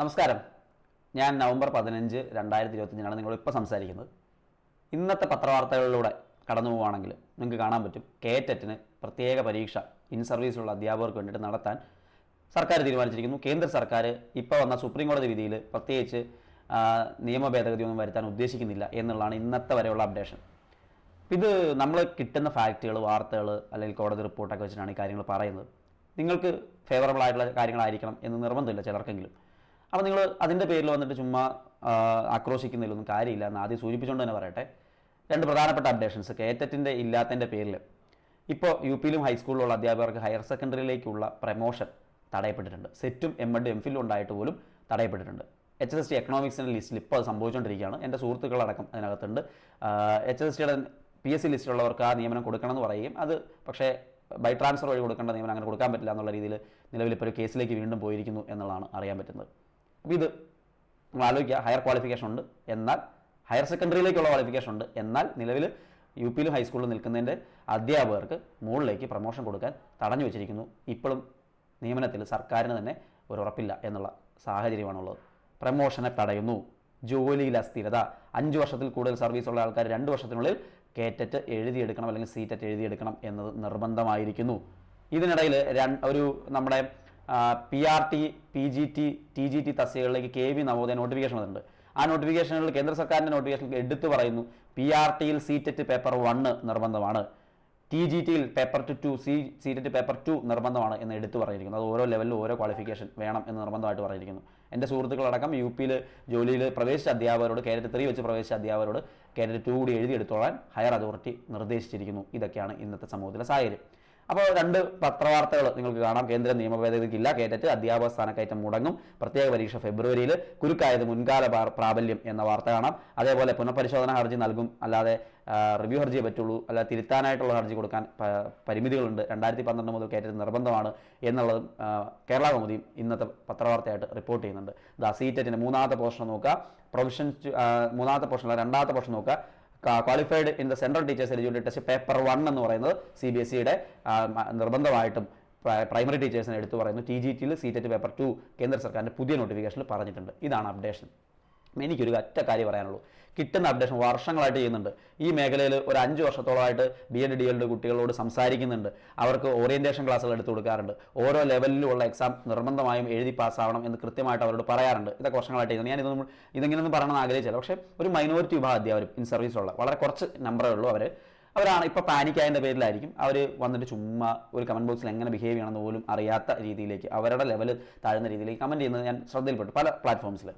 നമസ്കാരം. ഞാൻ നവംബർ പതിനഞ്ച് രണ്ടായിരത്തി ഇരുപത്തഞ്ചിനാണ് നിങ്ങളിപ്പോൾ സംസാരിക്കുന്നത്. ഇന്നത്തെ പത്രവാർത്തകളിലൂടെ കടന്നു പോവുകയാണെങ്കിൽ നിങ്ങൾക്ക് കാണാൻ പറ്റും. കേറ്ററ്റിന് പ്രത്യേക പരീക്ഷ ഇൻ സർവീസിലുള്ള അധ്യാപകർക്ക് വേണ്ടിയിട്ട് നടത്താൻ സർക്കാർ തീരുമാനിച്ചിരിക്കുന്നു. കേന്ദ്ര സർക്കാർ ഇപ്പോൾ വന്ന സുപ്രീം കോടതി വിധിയിൽ പ്രത്യേകിച്ച് നിയമ ഭേദഗതിയൊന്നും വരുത്താൻ ഉദ്ദേശിക്കുന്നില്ല എന്നുള്ളതാണ് ഇന്നത്തെ വരെയുള്ള അപ്ഡേഷൻ ഇത് നമ്മൾ കിട്ടുന്ന ഫാക്റ്റുകൾ വാർത്തകൾ അല്ലെങ്കിൽ കോടതി റിപ്പോർട്ടൊക്കെ വെച്ചിട്ടാണ് ഈ കാര്യങ്ങൾ പറയുന്നത്. നിങ്ങൾക്ക് ഫേവറബിൾ ആയിട്ടുള്ള കാര്യങ്ങളായിരിക്കണം എന്ന് നിർബന്ധമില്ല ചിലർക്കെങ്കിലും. അപ്പോൾ നിങ്ങൾ അതിന്റെ പേരിൽ വന്നിട്ട് ചുമ്മാ ആക്രോശിക്കുന്നതിലൊന്നും കാര്യമില്ല എന്ന് ആദ്യം സൂചിപ്പിച്ചുകൊണ്ട് തന്നെ പറയട്ടെ. രണ്ട് പ്രധാനപ്പെട്ട അപ്ഡേഷൻസ് കേറ്ററ്റിന്റെ ഇല്ലാത്തതിന്റെ പേരിൽ ഇപ്പോൾ യു പിയിലും ഹൈസ്കൂളിലുള്ള അധ്യാപകർക്ക് ഹയർ സെക്കൻഡറിയിലേക്കുള്ള പ്രമോഷൻ തടയപ്പെട്ടിട്ടുണ്ട്. സെറ്റും എം എഡ് എം ഫില്ലും ഉണ്ടായിട്ട് പോലും തടയപ്പെട്ടിട്ടുണ്ട്. എച്ച് എസ് ടി എക്കണോമിക്സിന്റെ ലിസ്റ്റിൽ ഇപ്പോൾ അത് സംഭവിച്ചുകൊണ്ടിരിക്കുകയാണ് എന്റെ സുഹൃത്തുക്കളടക്കം അതിനകത്തുണ്ട്. എച്ച് എസ് ടിയുടെ പി എസ് സി ലിസ്റ്റിലുള്ളവർക്ക് ആ നിയമനം കൊടുക്കണമെന്ന് പറയുകയും അത് പക്ഷേ ബൈ ട്രാൻസ്ഫർ വഴി കൊടുക്കേണ്ട നിയമനം അങ്ങനെ കൊടുക്കാൻ പറ്റില്ല എന്നുള്ള രീതിയിൽ നിലവിൽ ഇപ്പോൾ ഒരു കേസിലേക്ക് വീണ്ടും പോയിരിക്കുന്നു എന്നുള്ളതാണ് അറിയാൻ പറ്റുന്നത്. ഇത് ആലോചിക്കുക. ഹയർ ക്വാളിഫിക്കേഷൻ ഉണ്ട്. എന്നാൽ ഹയർ സെക്കൻഡറിയിലേക്കുള്ള ക്വാളിഫിക്കേഷൻ ഉണ്ട്. എന്നാൽ നിലവിൽ യു പിയിലും ഹൈസ്കൂളിലും നിൽക്കുന്നതിന്റെ അധ്യാപകർക്ക് മുകളിലേക്ക് പ്രൊമോഷൻ കൊടുക്കാൻ തടഞ്ഞു വെച്ചിരിക്കുന്നു. ഇപ്പോഴും നിയമനത്തിൽ സർക്കാരിന് തന്നെ ഒരു ഉറപ്പില്ല എന്നുള്ള സാഹചര്യമാണുള്ളത്. പ്രമോഷനെ തടയുന്നു. ജോലിയിൽ അസ്ഥിരത അഞ്ച് വർഷത്തിൽ കൂടുതൽ സർവീസ് ഉള്ള ആൾക്കാർ രണ്ട് വർഷത്തിനുള്ളിൽ കേറ്ററ്റ് എഴുതിയെടുക്കണം അല്ലെങ്കിൽ സീറ്ററ്റ് എഴുതിയെടുക്കണം എന്നത് നിർബന്ധമായിരിക്കുന്നു. ഇതിനിടയിൽ ഒരു നമ്മുടെ P R T P G T T G T തസ്തികകളിലേക്ക് K V Navodaya notification വന്നിട്ടുണ്ട്. ആ നോട്ടിഫിക്കേഷനിൽ കേന്ദ്ര സർക്കാരിന്റെ നോട്ടിഫിക്കേഷൻ എടുത്തു പറയുന്നു പി ആർ ടിയിൽ സീറ്ററ്റ് പേപ്പർ വണ്ണ് നിർബന്ധമാണ്. ടി ജി ടിയിൽ paper two two C CTET paper two നിർബന്ധമാണ് എന്ന് എടുത്തു പറഞ്ഞിരിക്കുന്നു. അത് ഓരോ ലെവലിലും ഓരോ ക്വാളിഫിക്കേഷൻ വേണം എന്ന് നിർബന്ധമായിട്ട് പറഞ്ഞിരിക്കുന്നു. എന്റെ സുഹൃത്തുക്കളടക്കം യു പിയിൽ ജോലിയിൽ പ്രവേശിച്ച അധ്യാപകരോട് കേരറ്റ് ത്രീ വെച്ച് പ്രവേശിച്ച അധ്യാപകരോട് കേരറ്റ് ടു കൂടി എഴുതിയെടുത്തോളാൻ ഹയർ അതോറിറ്റി നിർദ്ദേശിച്ചിരിക്കുന്നു. ഇതൊക്കെയാണ് ഇന്നത്തെ സമൂഹത്തിലെ സാഹചര്യം. അപ്പോൾ രണ്ട് പത്രവാർത്തകൾ നിങ്ങൾക്ക് കാണാം. കേന്ദ്ര നിയമ ഭേദഗതിക്കില്ല കേറ്ററ്റ് അധ്യാപക സ്ഥാനക്കയറ്റം മുടങ്ങും. പ്രത്യേക പരീക്ഷ ഫെബ്രുവരിയിൽ കുരുക്കായത് മുൻകാല പ്രാബല്യം എന്ന വാർത്ത കാണാം. അതേപോലെ പുനഃപരിശോധന ഹർജി നൽകും. അല്ലാതെ റിവ്യൂ ഹർജിയെ പറ്റുള്ളൂ. അല്ലാതെ തിരുത്താനായിട്ടുള്ള ഹർജി കൊടുക്കാൻ പരിമിതികളുണ്ട്. രണ്ടായിരത്തി പന്ത്രണ്ട് മുതൽ കയറ്ററ്റ് നിർബന്ധമാണ് എന്നുള്ളതും കേരള കൗമുദിയും ഇന്നത്തെ പത്രവാർത്തയായിട്ട് റിപ്പോർട്ട് ചെയ്യുന്നുണ്ട്. ദാ സീറ്ററ്റിന്റെ മൂന്നാമത്തെ പോർഷൻ നോക്കുക. പ്രൊവിഷൻ മൂന്നാമത്തെ പോർഷനല്ല രണ്ടാമത്തെ പോർഷൻ നോക്കുക. Qualified in the central teachers eligibility test paper one എന്ന് പറയുന്നത് സി ബി എസ് സിയുടെ നിർബന്ധമായിട്ടും പ്രൈമറി ടീച്ചേഴ്സിനെ എടുത്തു പറയുന്നു. ടി ജി ടിയിൽ സി ടെറ്റ് പേപ്പർ ടു കേന്ദ്ര സർക്കാരിന്റെ പുതിയ നോട്ടിഫിക്കേഷനിൽ പറഞ്ഞിട്ടുണ്ട്. ഇതാണ് അപ്ഡേഷൻ എനിക്കൊരു ഒറ്റ കാര്യം പറയാനുള്ളൂ. കിട്ടുന്ന അപ്ഡേഷൻ വർഷങ്ങളായിട്ട് ചെയ്യുന്നുണ്ട്. ഈ മേഖലയിൽ ഒരു അഞ്ച് വർഷത്തോളമായിട്ട് B Ed D El Ed കുട്ടികളോട് സംസാരിക്കുന്നുണ്ട്. അവർക്ക് ഓറിയന്റേഷൻ ക്ലാസ്സുകൾ എടുത്തു കൊടുക്കാറുണ്ട്. ഓരോ ലെവലിലുള്ള എക്സാം നിർബന്ധമായും എഴുതി പാസ്സാവണം എന്ന് കൃത്യമായിട്ട് അവരോട് പറയാറുണ്ട്. ഇതൊക്കെ വർഷങ്ങളായിട്ട് ചെയ്യുന്നത് ഞാൻ ഇതൊന്നും ഇതെങ്ങനെയൊന്നും പറയണമെന്ന് ആഗ്രഹിച്ചില്ല. പക്ഷേ ഒരു മൈനോറിറ്റി വിഭാഗം അധ്യാപകരും ഇൻ സർവീസുള്ള വളരെ കുറച്ച് നമ്പറേ ഉള്ളൂ അവർ അവരാണ് ഇപ്പോൾ പാനിക് ആയതിന്റെ പേരിലായിരിക്കും അവർ വന്നിട്ട് ചുമ്മാ ഒരു കമന്റ് ബോക്സിൽ എങ്ങനെ ബിഹേവ് ചെയ്യണമെന്ന് പോലും അറിയാത്ത രീതിയിലേക്ക് അവരുടെ ലെവൽ താഴ്ന്ന രീതിയിലേക്ക് കമന്റ് ചെയ്യുന്നത് ഞാൻ ശ്രദ്ധയിൽപ്പെട്ടു പല പ്ലാറ്റ്ഫോംസിൽ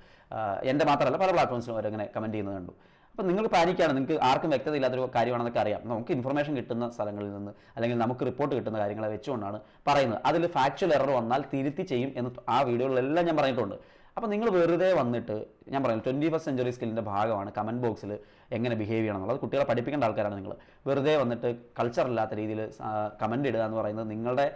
എന്റെ മാത്രമല്ല പല പ്ലാറ്റ്ഫോംസിലും അവരങ്ങനെ കമന്റ് ചെയ്യുന്നത് കണ്ടു. അപ്പോൾ നിങ്ങൾ പാനിക്കാണ് നിങ്ങൾക്ക് ആർക്കും വ്യക്തത ഇല്ലാത്തൊരു കാര്യമാണെന്നൊക്കെ അറിയാം. നമുക്ക് ഇൻഫർമേഷൻ കിട്ടുന്ന സ്ഥലങ്ങളിൽ നിന്ന് അല്ലെങ്കിൽ നമുക്ക് റിപ്പോർട്ട് കിട്ടുന്ന കാര്യങ്ങളെ വെച്ചുകൊണ്ടാണ് പറയുന്നത്. അതിൽ ഫാക്ച്വൽ എറർ വന്നാൽ തിരുത്തി ചെയ്യും എന്ന് ആ വീഡിയോകളിലെല്ലാം ഞാൻ പറഞ്ഞിട്ടുണ്ട്. അപ്പോൾ നിങ്ങൾ വെറുതെ വന്നിട്ട് ഞാൻ പറയുന്നത് ട്വന്റി ഫസ്റ്റ് സെഞ്ചുറി സ്കില്ലിന്റെ ഭാഗമാണ് കമന്റ് ബോക്സിൽ എങ്ങനെ ബിഹേവ് ചെയ്യണം എന്നുള്ളത്. കുട്ടികളെ പഠിപ്പിക്കേണ്ട ആൾക്കാരാണ് നിങ്ങൾ. വെറുതെ വന്നിട്ട് കൾച്ചർ ഇല്ലാത്ത രീതിയിൽ കമന്റ് ഇടുക എന്ന് പറയുന്നത് നിങ്ങളുടെ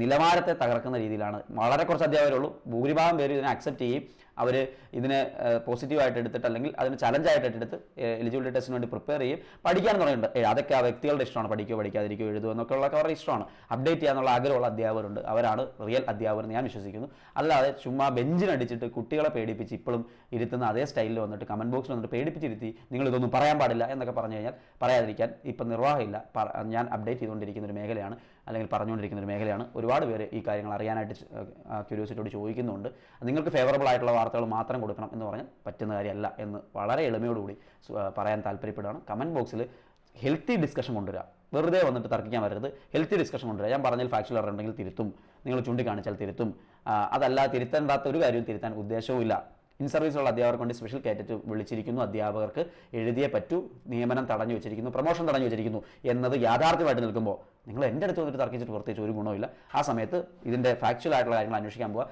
നിലവാരത്തെ തകർക്കുന്ന രീതിയിലാണ്. വളരെ കുറച്ച് അധ്യാപകരുള്ളൂ ഭൂരിഭാഗം പേര് ഇതിനെ അക്സെപ്റ്റ് ചെയ്യും അവർ ഇതിനെ പോസിറ്റീവായിട്ട് എടുത്തിട്ട് അല്ലെങ്കിൽ അതിന് ചലഞ്ചായിട്ട് എടുത്ത് എലിജിബിലിറ്റി ടെസ്റ്റിന് വേണ്ടി പ്രിപ്പയർ ചെയ്യും പഠിക്കാൻ തുടങ്ങിയിട്ടുണ്ട്. അതൊക്കെ ആ വ്യക്തികളുടെ ഇഷ്ടമാണ്. പഠിക്കുകയോ പഠിക്കാതിരിക്കുകയോ എഴുതുക എന്നൊക്കെ അവരുടെ ഇഷ്ടമാണ്. അപ്ഡേറ്റ് ചെയ്യാനുള്ള ആഗ്രഹമുള്ള അധ്യാപകരുണ്ട്. അവരാണ് റിയൽ അധ്യാപകർ ഞാൻ വിശ്വസിക്കുന്നു. അല്ലാതെ ചുമ്മാ ബെഞ്ചിനടിച്ചിട്ട് കുട്ടികളെ പേടിപ്പിച്ച് ഇപ്പോഴും ഇരുത്തുന്ന അതേ സ്റ്റൈലിൽ വന്നിട്ട് കമന്റ് ബോക്സിൽ വന്നിട്ട് പേടിപ്പിച്ചിരുത്തി നിങ്ങൾ ഇതൊന്നും പറയാൻ പാടില്ല എന്നൊക്കെ പറഞ്ഞു കഴിഞ്ഞാൽ പറയാതിരിക്കാൻ ഇപ്പം നിർവാഹമില്ല. ഞാൻ അപ്ഡേറ്റ് ചെയ്തുകൊണ്ടിരിക്കുന്ന ഒരു മേഖലയാണ്. അല്ലെങ്കിൽ പറഞ്ഞുകൊണ്ടിരിക്കുന്ന ഒരു മേഖലയാണ്. ഒരുപാട് പേര് ഈ കാര്യങ്ങൾ അറിയാനായിട്ട് ക്യൂരിയോസിറ്റിയോട് ചോദിക്കുന്നുണ്ട്. നിങ്ങൾക്ക് ഫേവറബിൾ ആയിട്ടുള്ള വാർത്തകൾ മാത്രം കൊടുക്കണം എന്ന് പറഞ്ഞാൽ പറ്റുന്ന കാര്യമല്ല എന്ന് വളരെ എളിമയോടുകൂടി പറയാൻ താല്പര്യപ്പെടുകയാണ്. കമന്റ് ബോക്സിൽ ഹെൽത്തി ഡിസ്കഷൻ കൊണ്ടുവരിക വെറുതെ വന്നിട്ട് തർക്കിക്കാൻ വരരുത്. ഹെൽത്തി ഡിസ്കഷൻ കൊണ്ടുവരിക ഞാൻ പറഞ്ഞാൽ ഫാക്ച്വൽ ഉണ്ടെങ്കിൽ തിരുത്തും. നിങ്ങൾ ചൂണ്ടിക്കാണിച്ചാൽ തിരുത്തും. അതല്ല തിരുത്തേണ്ടാത്ത ഒരു കാര്യവും തിരുത്താൻ ഉദ്ദേശവും ഇല്ല ഇൻ സർവീസുള്ള അധ്യാപകർ കൊണ്ട് സ്പെഷ്യൽ കാറ്ററ്റ് വിളിച്ചിരിക്കുന്നു. അധ്യാപകർക്ക് എഴുതിയേ പറ്റൂ നിയമനം തടഞ്ഞു വെച്ചിരിക്കുന്നു പ്രൊമോഷൻ തടഞ്ഞു വെച്ചിരിക്കുന്നു എന്നത് യാഥാർത്ഥ്യമായിട്ട് നിൽക്കുമ്പോൾ നിങ്ങൾ എന്റെ അടുത്ത് വന്നിട്ട് തർക്കിച്ചിട്ട് പ്രത്യേകിച്ച് ഒരു ഗുണമില്ല ആ സമയത്ത് ഇതിന്റെ ഫാക്ച്വൽ ആയിട്ടുള്ള കാര്യങ്ങൾ അന്വേഷിക്കാൻ പോവുക.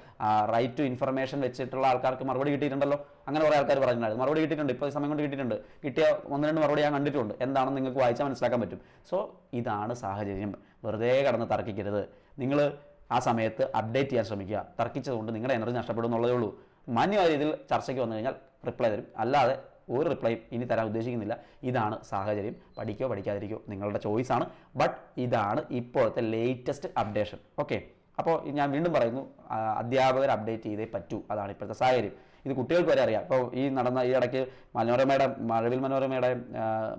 റൈറ്റ് ടു ഇൻഫർമേഷൻ വെച്ചിട്ടുള്ള ആൾക്കാർക്ക് മറുപടി കിട്ടിയിട്ടുണ്ടല്ലോ. അങ്ങനെ കുറേ ആൾക്കാർ പറഞ്ഞിട്ടുണ്ടായിരുന്നു. മറുപടി കിട്ടിയിട്ടുണ്ട്. ഇപ്പോൾ സമയം കൊണ്ട് കിട്ടിയിട്ടുണ്ട്. കിട്ടിയ ഒന്ന് രണ്ട് മറുപടി ഞാൻ കണ്ടിട്ടുണ്ട്. എന്താണെന്ന് നിങ്ങൾക്ക് വായിച്ചാൽ മനസ്സിലാക്കാൻ പറ്റും. സോ ഇതാണ് സാഹചര്യം. വെറുതെ കടന്ന് തർക്കിക്കരുത്. നിങ്ങൾ ആ സമയത്ത് അപ്ഡേറ്റ് ചെയ്യാൻ ശ്രമിക്കുക. തർക്കിച്ചതുകൊണ്ട് നിങ്ങളുടെ എനർജി നഷ്ടപ്പെടും എന്നുള്ളതേ ഉള്ളൂ. മാന്യമായ രീതിയിൽ ചർച്ചയ്ക്ക് വന്നു കഴിഞ്ഞാൽ റിപ്ലൈ തരും. അല്ലാതെ ഒരു റിപ്ലൈ ഇനി തരാൻ ഉദ്ദേശിക്കുന്നില്ല. ഇതാണ് സാഹചര്യം. പഠിക്കോ പഠിക്കാതിരിക്കോ നിങ്ങളുടെ ചോയ്സാണ് ബട്ട് ഇതാണ് ഇപ്പോഴത്തെ ലേറ്റസ്റ്റ് അപ്ഡേഷൻ ഓക്കെ അപ്പോൾ ഞാൻ വീണ്ടും പറയുന്നു അധ്യാപകർ അപ്ഡേറ്റ് ചെയ്തേ പറ്റൂ. അതാണ് ഇപ്പോഴത്തെ സാഹചര്യം. ഇത് കുട്ടികൾക്ക് വരെ അറിയാം. അപ്പോൾ ഈ നടന്ന ഈ ഇടയ്ക്ക് മനോരമയുടെ മഴവിൽ മനോരമയുടെ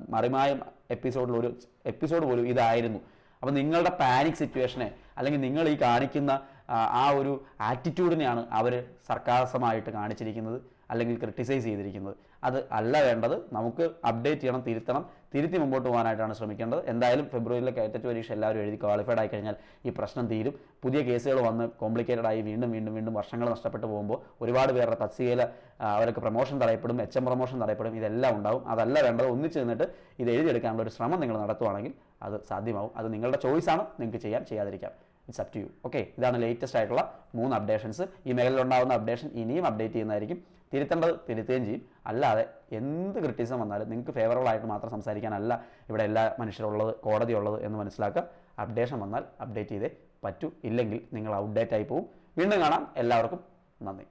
മറിമായം എപ്പിസോഡിൽ ഒരു എപ്പിസോഡ് പോലും ഇതായിരുന്നു. അപ്പോൾ നിങ്ങളുടെ പാനിക് സിറ്റുവേഷനെ അല്ലെങ്കിൽ നിങ്ങൾ ഈ കാണിക്കുന്ന ആ, ഒരു ആറ്റിറ്റ്യൂഡിനെയാണ് അവർ സർക്കാസമായിട്ട് കാണിച്ചിരിക്കുന്നത് അല്ലെങ്കിൽ ക്രിട്ടിസൈസ് ചെയ്തിരിക്കുന്നത്. അത് അല്ല വേണ്ടത് നമുക്ക് അപ്ഡേറ്റ് ചെയ്യണം തിരുത്തണം തിരുത്തി മുമ്പോട്ട് പോകാനായിട്ടാണ് ശ്രമിക്കേണ്ടത്. എന്തായാലും ഫെബ്രുവരിയിലെ കയറ്ററ്റ് പരീക്ഷ എല്ലാവരും എഴുതി ക്വാളിഫൈഡ് ആയി കഴിഞ്ഞാൽ ഈ പ്രശ്നം തീരും. പുതിയ കേസുകൾ വന്ന് കോംപ്ലിക്കേറ്റഡ് ആയി വീണ്ടും വീണ്ടും വീണ്ടും വർഷങ്ങൾ നഷ്ടപ്പെട്ടു പോകുമ്പോൾ ഒരുപാട് പേരുടെ തസ്തികയിൽ അവർക്ക് പ്രൊമോഷൻ തടയപ്പെടും എച്ച് എം പ്രൊമോഷൻ തടയപ്പെടും ഇതെല്ലാം ഉണ്ടാവും. അതല്ല വേണ്ടത് ഒന്നിച്ച് നിന്നിട്ട് ഇത് എഴുതിയെടുക്കാനുള്ള ഒരു ശ്രമം നിങ്ങൾ നടത്തുവാണെങ്കിൽ അത് സാധ്യമാവും. അത് നിങ്ങളുടെ ചോയ്സാണ് നിങ്ങൾക്ക് ചെയ്യാൻ ചെയ്യാതിരിക്കാം. It's up to you okay ഇതാണ് ലേറ്റസ്റ്റ് ആയിട്ടുള്ള മൂന്ന് അപ്ഡേഷൻസ് ഈ മേഖലയിലുണ്ടാകുന്ന അപ്ഡേഷൻ ഇനിയും അപ്ഡേറ്റ് ചെയ്യുന്നതായിരിക്കും. തിരുത്തേണ്ടത് തിരുത്തുകയും ചെയ്യും. അല്ലാതെ എന്ത് ക്രിറ്റിസം വന്നാലും നിങ്ങൾക്ക് ഫേവറബിൾ ആയിട്ട് മാത്രം സംസാരിക്കാനല്ല ഇവിടെ എല്ലാ മനുഷ്യരുള്ളത് കോടതി ഉള്ളത് എന്ന് മനസ്സിലാക്കുക അപ്ഡേഷൻ വന്നാൽ അപ്ഡേറ്റ് ചെയ്തേ പറ്റൂ. ഇല്ലെങ്കിൽ നിങ്ങൾ ഔട്ട്ഡേറ്റ് ആയി പോകും വീണ്ടും കാണാം. എല്ലാവർക്കും നന്ദി.